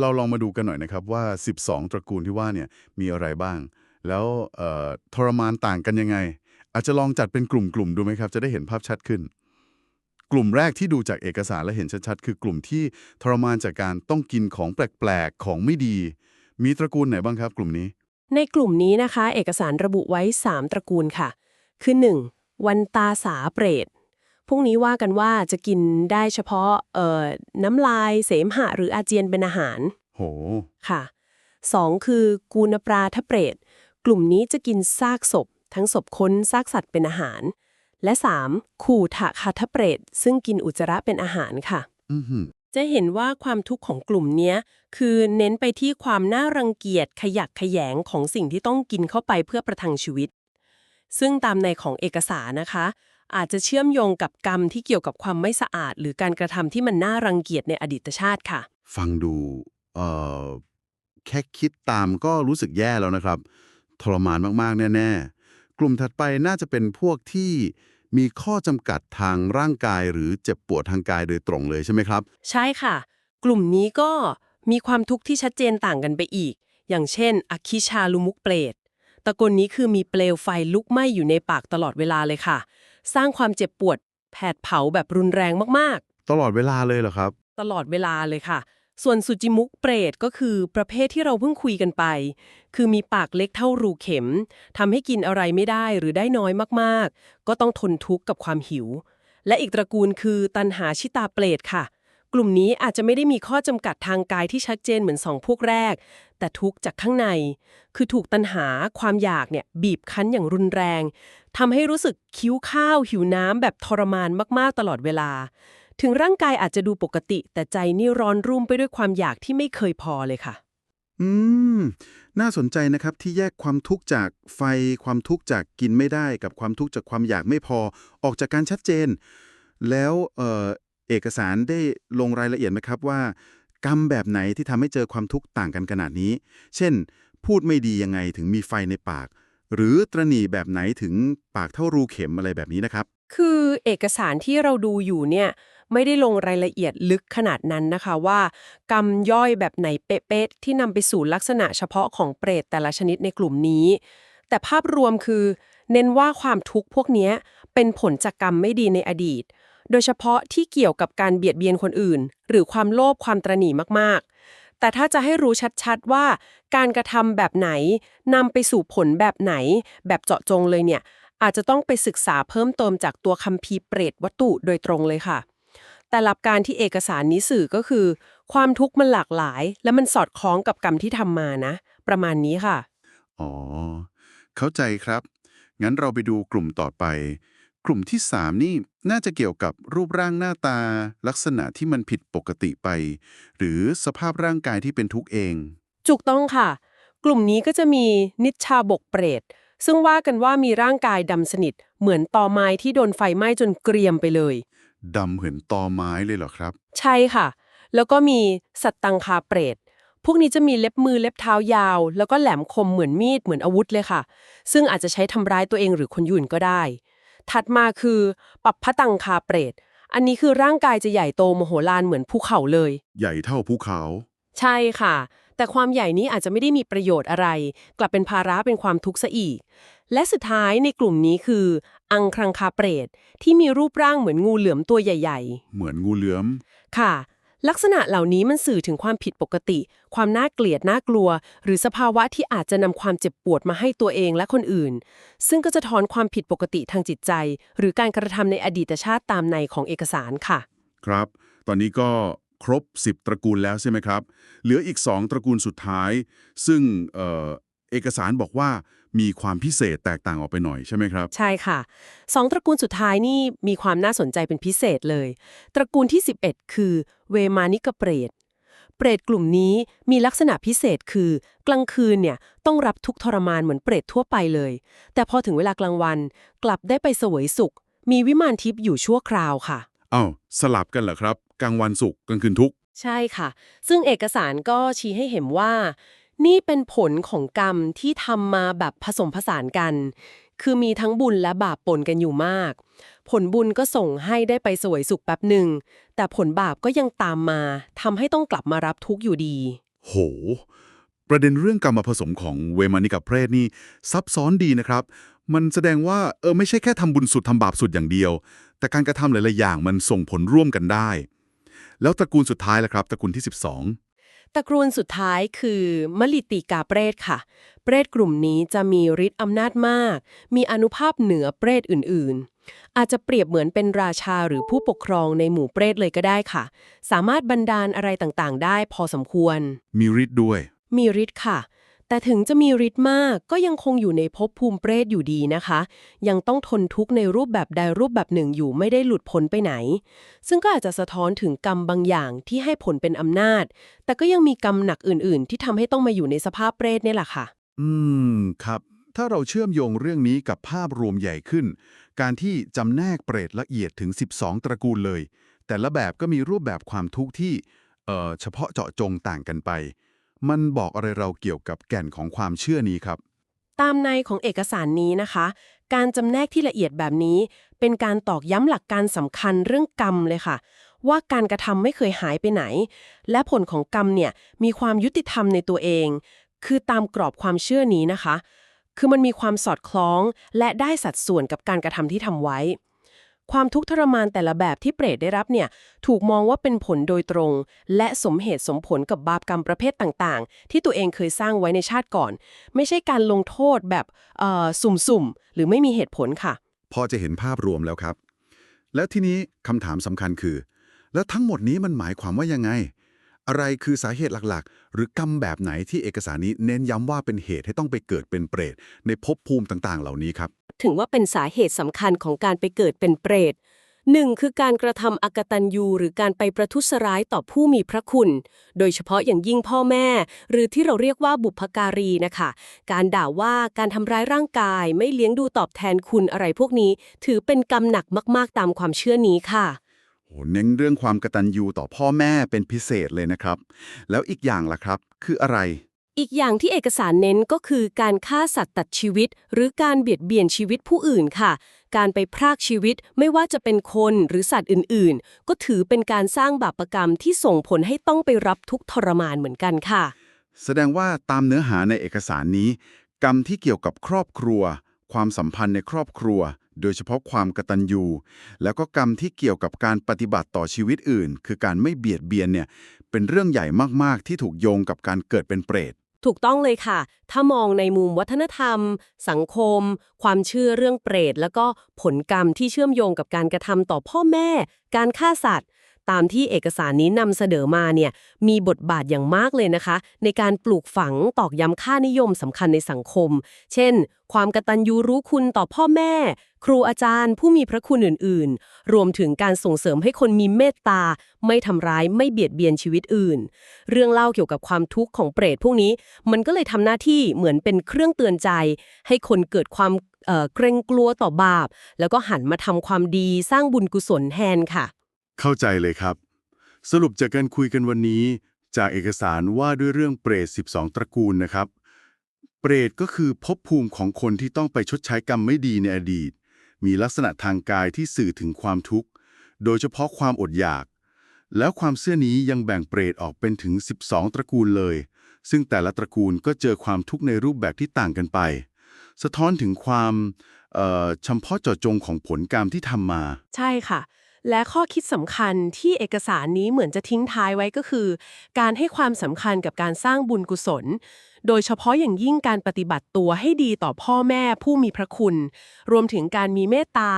เราลองมาดูกันหน่อยนะครับว่า 12 ตระกูลที่ว่าเนี่ยมีอะไรบ้าง แล้วทรมานต่างกันยังไง อาจจะลองจัดเป็นกลุ่มๆดูไหมครับ จะได้เห็นภาพชัดขึ้น กลุ่มแรกที่ดูจากเอกสารและเห็นชัดๆคือกลุ่มที่ทรมานจากการต้องกินของแปลกๆของไม่ดี มีตระกูลไหนบ้างครับ กลุ่มนี้ ในกลุ่มนี้นะคะ เอกสารระบุไว้ 3 ตระกูลค่ะ คือ 1. วันตาสาเปรต พวกนี้ว่ากันว่าจะกินได้เฉพาะเอ่อน้ำลายเสมหะหรืออาเจียนเป็นอาหาร โห ค่ะ 2. คือกูนปราทะเปรตกลุ่มนี้จะกินซากศพ ทั้งศพคนซากสัตว์เป็นอาหาร และ 3. ขู่ถะคาทะเปรตซึ่งกินอุจจาระเป็นอาหารค่ะ อือหือจะเห็นว่าความทุกข์ของกลุ่มเนี้ยคือเน้นไปที่ความน่ารังเกียจขยักขยงของสิ่งที่ต้องกินเข้าไปเพื่อประทังชีวิต ซึ่งตามในของเอกสารนะคะ อาจจะเชื่อมโยงกับกรรมที่เกี่ยวกับความไม่สะอาด หรือการกระทำที่มันน่ารังเกียจในอดีตชาติค่ะ ฟังดูเอ่อแค่คิดตามก็รู้สึกแย่แล้วนะครับ ทรมานมากๆ แน่ ๆ กลุ่มถัดไปน่าจะเป็นพวกที่มีข้อจำกัดทางร่างกายหรือเจ็บปวดทางกายโดยตรงเลยใช่ไหมครับ ใช่ค่ะ กลุ่มนี้ก็มีความทุกข์ที่ชัดเจนต่างกันไปอีก อย่างเช่นอคิชาลุมุกเปรตตระกูลนี้คือมีเปลวไฟลุกไหม้อยู่ในปากตลอดเวลาเลยค่ะ สร้างความเจ็บปวด แผดเผาแบบรุนแรงมากๆตลอดเวลาเลยเหรอครับตลอดเวลาเลยค่ะ ส่วนสุจิมุกเปรตก็คือประเภทที่เราเพิ่งคุยกันไป คือมีปากเล็กเท่ารูเข็มทำให้กินอะไรไม่ได้หรือได้น้อยมากๆ ก็ต้องทนทุกข์กับความหิว และอีกตระกูลคือตันหาชิตาเปรตค่ะ กลุ่มนี้อาจจะไม่ได้มีข้อจำกัดทางกายที่ชัดเจนเหมือนสองพวกแรก แต่ทุกจากข้างใน คือถูกตันหาความอยากเนี่ยบีบคั้นอย่างรุนแรงทำให้รู้สึกคิ้วข้าวหิวน้ำแบบทรมานมากๆตลอดเวลา ถึงร่างกายอาจจะดูปกติ แต่ใจนี่ร้อนรุ่มไปด้วยความอยากที่ไม่เคยพอเลยค่ะ อืม น่าสนใจนะครับที่แยกความทุกข์จากไฟ ความทุกข์จากกินไม่ได้ กับความทุกข์จากความอยากไม่พอ ออกจากการชัดเจนแล้วเอ่อ เอกสารได้ลงรายละเอียดไหมครับว่า กรรมแบบไหนที่ทำให้เจอความทุกข์ต่างกันขนาดนี้ เช่น พูดไม่ดียังไงถึงมีไฟในปาก หรือตระหนี่แบบไหนถึงปากเท่ารูเข็มอะไรแบบนี้นะครับ คือเอกสารที่เราดูอยู่เนี่ยไม่ได้ลงรายละเอียดลึกขนาดนั้นนะคะว่า กรรมย่อยแบบไหนเป๊ะๆที่นำไปสู่ลักษณะเฉพาะของเปรตแต่ละชนิดในกลุ่มนี้ แต่ภาพรวมคือ เน้นว่าความทุกข์พวกนี้เป็นผลจากกรรมไม่ดีในอดีต โดยเฉพาะที่เกี่ยวกับการเบียดเบียนคนอื่น หรือความโลภความตระหนี่มากๆ แต่ถ้าจะให้รู้ชัดๆว่าการกระทำแบบไหนนำไปสู่ผลแบบไหน แบบเจาะจงเลยเนี่ยอาจจะต้องไปศึกษาเพิ่มเติมจากตัวคัมภีร์เปรตวัตถุโดยตรงเลยค่ะ แต่หลักการที่เอกสารนี้สื่อก็คือ ความทุกข์มันหลากหลาย และมันสอดคล้องกับกรรมที่ทำมานะ ประมาณนี้ค่ะ อ๋อ เข้าใจครับ งั้นเราไปดูกลุ่มต่อไป กลุ่มที่ 3 นี่น่าจะเกี่ยวกับรูปร่างหน้าตา ลักษณะที่มันผิดปกติไป หรือสภาพร่างกายที่เป็นทุกข์เองถูกต้องค่ะ กลุ่มนี้ก็จะมีนิชชาบกเปรต ซึ่งว่ากันว่ามีร่างกายดำสนิท เหมือนตอไม้ที่โดนไฟไหม้จนเกรียมไปเลยดำเหมือนตอไม้เลยเหรอครับ ใช่ค่ะ แล้วก็มีสัตตังคาเปรตพวกนี้จะมีเล็บมือเล็บเท้ายาว แล้วก็แหลมคมเหมือนมีดเหมือนอาวุธเลยค่ะ ซึ่งอาจจะใช้ทำร้ายตัวเองหรือคนอื่นก็ได้ ถัดมาคือปัปพะตังคาเปรต อันนี้คือร่างกายจะใหญ่โตมโหฬารเหมือนภูเขาเลย ใหญ่เท่าภูเขา ใช่ค่ะ แต่ความใหญ่นี้อาจจะไม่ได้มีประโยชน์อะไร กลับเป็นภาระเป็นความทุกข์ซะอีก และสุดท้ายในกลุ่มนี้คือ อังครังคาเปรต ที่มีรูปร่างเหมือนงูเหลือมตัวใหญ่ ๆ เหมือนงูเหลือม ค่ะ ลักษณะเหล่านี้มันสื่อถึงความผิดปกติ ความน่าเกลียดน่ากลัว หรือสภาวะที่อาจจะนำความเจ็บปวดมาให้ตัวเองและคนอื่น ซึ่งก็จะถอนความผิดปกติทางจิตใจ หรือการกระทำในอดีตชาติตามในของเอกสารค่ะ ครับ ตอนนี้ก็ครบ 10 ตระกูลแล้วใช่ไหมครับ เหลืออีก 2 ตระกูลสุดท้าย ซึ่งเออเอกสารบอกว่า มีความพิเศษแตกต่างออกไปหน่อยใช่ไหมครับ ใช่ค่ะสองตระกูลสุดท้ายนี่มีความน่าสนใจเป็นพิเศษเลย ตระกูลที่ 11 คือเวมานิกเปรตเปรตกลุ่มนี้มีลักษณะพิเศษคือ กลางคืนเนี่ยต้องรับทุกข์ทรมานเหมือนเปรตทั่วไปเลย แต่พอถึงเวลากลางวัน กลับได้ไปเสวยสุข มีวิมานทิพย์อยู่ชั่วคราวค่ะอ้าวสลับกันเหรอครับ กลางวันสุขกลางคืนทุกข์ใช่ค่ะ ซึ่งเอกสารก็ชี้ให้เห็นว่า นี่เป็นผลของกรรมที่ทำมาแบบผสมผสานกัน คือมีทั้งบุญและบาปปนกันอยู่มาก ผลบุญก็ส่งให้ได้ไปสวยสุขแป๊บหนึ่ง แต่ผลบาปก็ยังตามมาทำให้ต้องกลับมารับทุกข์อยู่ดี โห ประเด็นเรื่องกรรมผสมของเวมานิกับเพรสนี่ซับซ้อนดีนะครับ มันแสดงว่าเออไม่ใช่แค่ทำบุญสุดทำบาปสุดอย่างเดียว แต่การกระทำหลายๆอย่างมันส่งผลร่วมกันได้ แล้วตระกูลสุดท้ายล่ะครับ ตระกูลที่ 12 ตระกูลสุดท้ายคือมลิติกาเปรตค่ะ เปรตกลุ่มนี้จะมีฤทธิ์อำนาจมาก มีอนุภาพเหนือเปรตอื่นๆ อาจจะเปรียบเหมือนเป็นราชาหรือผู้ปกครองในหมู่เปรตเลยก็ได้ค่ะ สามารถบันดาลอะไรต่างๆ ได้พอสมควร มีฤทธิ์ด้วย มีฤทธิ์ค่ะ แต่ถึงจะมีฤทธิ์มากก็ยังคงอยู่ในภพภูมิเปรตอยู่ดีนะคะ ยังต้องทนทุกข์ในรูปแบบใดรูปแบบหนึ่งอยู่ไม่ได้หลุดพ้นไปไหน ซึ่งก็อาจจะสะท้อนถึงกรรมบางอย่างที่ให้ผลเป็นอำนาจ แต่ก็ยังมีกรรมหนักอื่น ๆ ที่ทำให้ต้องมาอยู่ในสภาพเปรตเนี่ยแหละค่ะ อืม ครับ ถ้าเราเชื่อมโยงเรื่องนี้กับภาพรวมใหญ่ขึ้น การที่จำแนกเปรตละเอียดถึง 12 ตระกูลเลย แต่ละแบบก็มีรูปแบบความทุกข์ที่เอ่อเฉพาะเจาะจงต่างกันไป มันบอกอะไรเราเกี่ยวกับแก่นของความเชื่อนี้ครับ ตามในของเอกสารนี้นะคะ การจำแนกที่ละเอียดแบบนี้ เป็นการตอกย้ำหลักการสำคัญเรื่องกรรมเลยค่ะ ว่าการกระทำไม่เคยหายไปไหน และผลของกรรมเนี่ยมีความยุติธรรมในตัวเอง คือตามกรอบความเชื่อนี้นะคะ คือมันมีความสอดคล้อง และได้สัดส่วนกับการกระทำที่ทำไว้ ความทุกข์ทรมานแต่ละแบบที่เปรตได้รับเนี่ยถูกมองว่าเป็นผลโดยตรง และสมเหตุสมผลกับบาปกรรมประเภทต่างๆ ที่ตัวเองเคยสร้างไว้ในชาติก่อน ไม่ใช่การลงโทษแบบเออสุ่มๆ หรือไม่มีเหตุผลค่ะ พอจะเห็นภาพรวมแล้วครับ แล้วทีนี้คำถามสำคัญคือ แล้วทั้งหมดนี้มันหมายความว่ายังไง อะไรคือสาเหตุหลักๆ หรือกรรมแบบไหนที่เอกสารนี้เน้นย้ำว่าเป็นเหตุให้ต้องไปเกิดเป็นเปรตในภพภูมิต่างๆ เหล่านี้ครับ ถึงว่าเป็นสาเหตุสำคัญของการไปเกิดเป็นเปรตหนึ่งคือการกระทำอกตัญญูหรือการไปประทุษร้ายต่อผู้มีพระคุณ โดยเฉพาะอย่างยิ่งพ่อแม่ หรือที่เราเรียกว่าบุพการีนะคะ การด่าว่าการทำร้ายร่างกาย ไม่เลี้ยงดูตอบแทนคุณอะไรพวกนี้ ถือเป็นกรรมหนักมาก ๆ ตามความเชื่อนี้ค่ะโหเน้นเรื่องความกตัญญูต่อพ่อแม่เป็นพิเศษเลยนะครับ แล้วอีกอย่างล่ะครับ คืออะไร อีกอย่างที่เอกสารเน้นก็คือการฆ่าสัตว์ตัดชีวิต หรือการเบียดเบียนชีวิตผู้อื่นค่ะ การไปพรากชีวิตไม่ว่าจะเป็นคนหรือสัตว์อื่นๆ ก็ถือเป็นการสร้างบาปกรรมที่ส่งผลให้ต้องไปรับทุกทรมานเหมือนกันค่ะ แสดงว่าตามเนื้อหาในเอกสารนี้ กรรมที่เกี่ยวกับครอบครัว ความสัมพันธ์ในครอบครัว โดยเฉพาะความกตัญญูแล้วก็กรรมที่เกี่ยวกับการปฏิบัติต่อชีวิตอื่น คือการไม่เบียดเบียนเนี่ยเป็นเรื่องใหญ่มากๆที่ถูกโยงกับการเกิดเป็นเปรต ถูกต้องเลยค่ะ ถ้ามองในมุมวัฒนธรรม สังคม ความเชื่อเรื่องเปรต แล้วก็ผลกรรมที่เชื่อมโยงกับการกระทำต่อพ่อแม่ การฆ่าสัตว์ ตามที่เอกสารนี้นำเสนอมาเนี่ยมีบทบาทอย่างมากเลยนะคะ ในการปลูกฝังตอกย้ำค่านิยมสำคัญในสังคม เช่น ความกตัญญูรู้คุณต่อพ่อแม่ ครูอาจารย์ ผู้มีพระคุณอื่น ๆ รวมถึงการส่งเสริมให้คนมีเมตตา ไม่ทำร้ายไม่เบียดเบียนชีวิตอื่น เรื่องเล่าเกี่ยวกับความทุกข์ของเปรตพวกนี้ มันก็เลยทำหน้าที่เหมือนเป็นเครื่องเตือนใจ ให้คนเกิดความเอ่อเกรงกลัวต่อบาป แล้วก็หันมาทำความดีสร้างบุญกุศลแทนค่ะ เข้าใจเลยครับ สรุปจากการคุยกันวันนี้ จากเอกสารว่าด้วยเรื่องเปรต 12 ตระกูลนะครับ เปรตก็คือภพภูมิของคนที่ต้องไปชดใช้กรรมไม่ดีในอดีต มีลักษณะทางกายที่สื่อถึงความทุกข์ โดยเฉพาะความอดอยาก แล้วความเชื่อนี้ยังแบ่งเปรตออกเป็นถึง 12 ตระกูลเลย ซึ่งแต่ละตระกูลก็เจอความทุกข์ในรูปแบบที่ต่างกันไป สะท้อนถึงความเอ่อเฉพาะเจาะจงของผลกรรมที่ทำมา ใช่ค่ะ และข้อคิดสำคัญที่เอกสารนี้เหมือนจะทิ้งท้ายไว้ก็คือ การให้ความสำคัญกับการสร้างบุญกุศล โดยเฉพาะอย่างยิ่งการปฏิบัติตัวให้ดีต่อพ่อแม่ผู้มีพระคุณ รวมถึงการมีเมตตา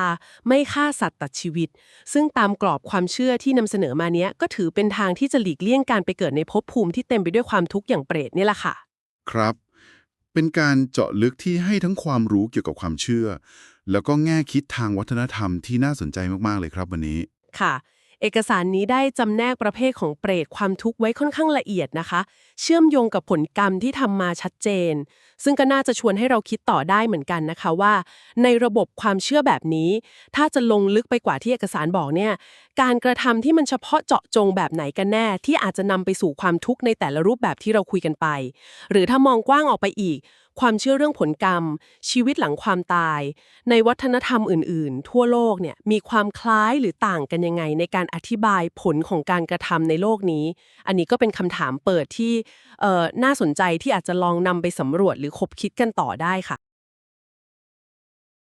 ไม่ฆ่าสัตว์ตัดชีวิต ซึ่งตามกรอบความเชื่อที่นำเสนอมาเนี้ยก็ถือเป็นทางที่จะหลีกเลี่ยงการไปเกิดในภพภูมิที่เต็มไปด้วยความทุกข์อย่างเปรตเนี่ยแหละค่ะ ครับ เป็นการเจาะลึกที่ให้ทั้งความรู้เกี่ยวกับความเชื่อ แล้วก็แง่คิดทางวัฒนธรรมที่น่าสนใจมากๆเลยครับวันนี้ ค่ะ เอกสารนี้ได้จำแนกประเภทของเปรตความทุกข์ไว้ค่อนข้างละเอียดนะคะ เชื่อมโยงกับผลกรรมที่ทำมาชัดเจน ซึ่งก็น่าจะชวนให้เราคิดต่อได้เหมือนกันนะคะว่า ในระบบความเชื่อแบบนี้ ถ้าจะลงลึกไปกว่าที่เอกสารบอกเนี่ย การกระทำที่มันเฉพาะเจาะจงแบบไหนกันแน่ ที่อาจจะนำไปสู่ความทุกข์ในแต่ละรูปแบบที่เราคุยกันไป หรือถ้ามองกว้างออกไปอีก ความเชื่อเรื่องผลกรรม ชีวิตหลังความตาย ในวัฒนธรรมอื่น ๆ ทั่วโลกเนี่ยมีความคล้ายหรือต่างกันยังไง ในการอธิบายผลของการกระทำในโลกนี้ อันนี้ก็เป็นคำถามเปิดที่น่าสนใจที่อาจจะลองนำไปสำรวจหรือคบคิดกันต่อได้ค่ะ